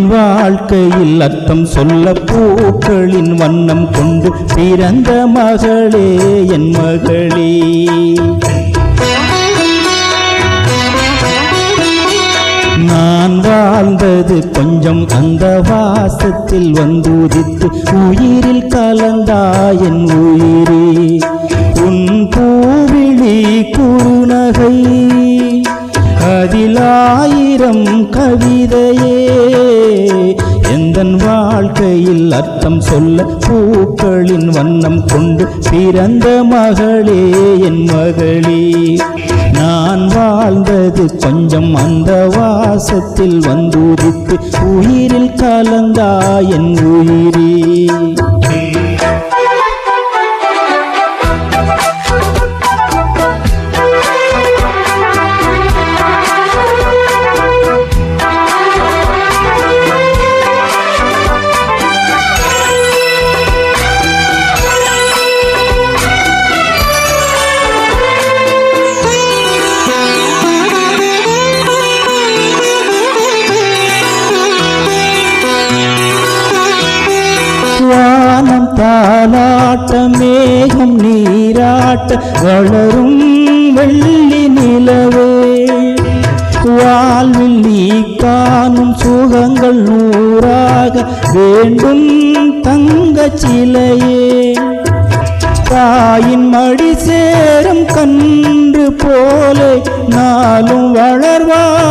வாழ்க்கையில் அர்த்தம் சொல்ல பூக்களின் வண்ணம் கொண்டு பிறந்த மகளே என் மகளே. நான் வாழ்ந்தது கொஞ்சம் அந்த வாசத்தில் வந்தூதித்து உயிரில் கலந்தா என் உயிரே. உன் பூவிழி குறுநகை அதிலாயிரம் கவிதையே வார்த்தையில் அர்த்தம் சொல்ல பூக்களின் வண்ணம் கொண்டு பிறந்த மகளே என் மகளே. நான் வாழ்ந்தது கொஞ்சம் அந்த வாசத்தில் வந்துதித்து உயிரில் கலந்தா என் உயிரே. தாளாட்ட மேகம் நீராட்ட வளரும் வெள்ளி நிலவே. வாழ்வில் நீ காணும் சுகங்கள் நூறாக வேண்டும் தங்க சிலையே. தாயின் மடி சேரும் கன்று போலே நாளும் வளர்வாயன்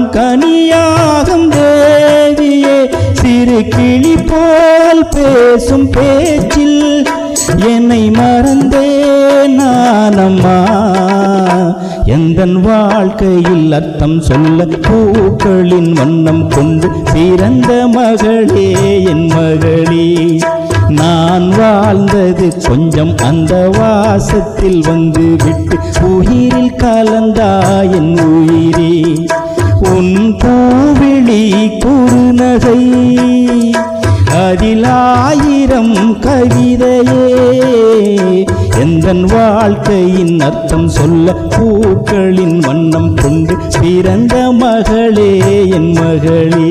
காலம் கனியாகும் தேவியே சிறு கிளி போல் பேசும் பேச்சில் என்னை மறந்தே நானம்மா. எந்தன் வாழ்க்கையில் அர்த்தம் சொல்ல பூக்களின் வண்ணம் கொண்டு பிறந்த மகளே என் மகளே. நான் வாழ்ந்தது கொஞ்சம் அந்த வாசத்தில் வந்து விட்டு உயிரில் கலந்தா என் உயிரே. குறுநகை அதிலாயிரம் கவிதையே. எந்தன் வாழ்க்கையின் அர்த்தம் சொல்ல பூக்களின் வண்ணம் கொண்டு பிறந்த மகளே என் மகளே.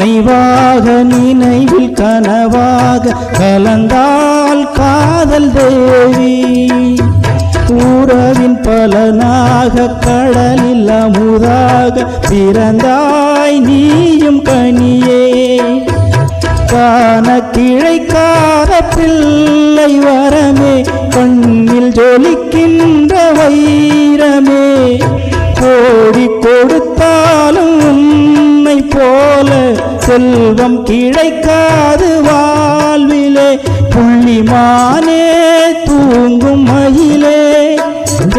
நினைவாக நினைவில் கனவாக கலந்தால் காதல் தேவி. உறவின் பலனாக கடலில் அமுதாக பிறந்தாய் நீயும் கனியே. காண கிழைக்காத பிள்ளை வரமே கண்ணில் ஜொலிக்கின்ற வைரமே. கோடி கொடுத்தார் செல்வம் கிடைக்காது வாழ்விலே. புள்ளிமானே தூங்கும் மயிலே.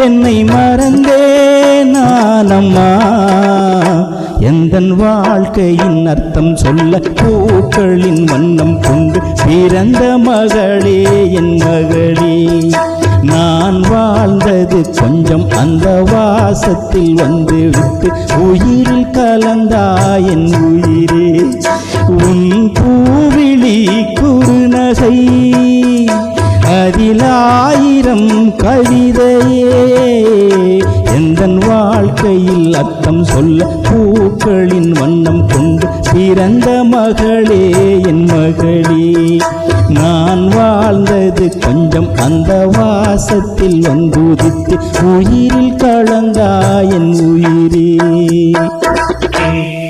என்னை மறந்தே நானம்மா. எந்தன் வாழ்க்கையின் அர்த்தம் சொல்ல பூக்களின் வண்ணம் கொண்டு பிறந்த மகளே என் மகளே. நான் வாழ்ந்தது கொஞ்சம் அந்த வாசத்தில் வந்து விட்டு உயிரில் கலந்தாயின் உயிரே உன் பூவிழி குறுநகை. அதிலாயிரம் கவிதையே எந்தன் வாழ்க்கையில் அர்த்தம் சொல்ல பூக்களின் வண்ணம் கொண்டு பிறந்த மகளே என் மகளே. நான் வாழ்ந்தது கொஞ்சம் அந்த வாசத்தில் வந்துதித்து உயிரில் கலந்தா என் உயிரே. You.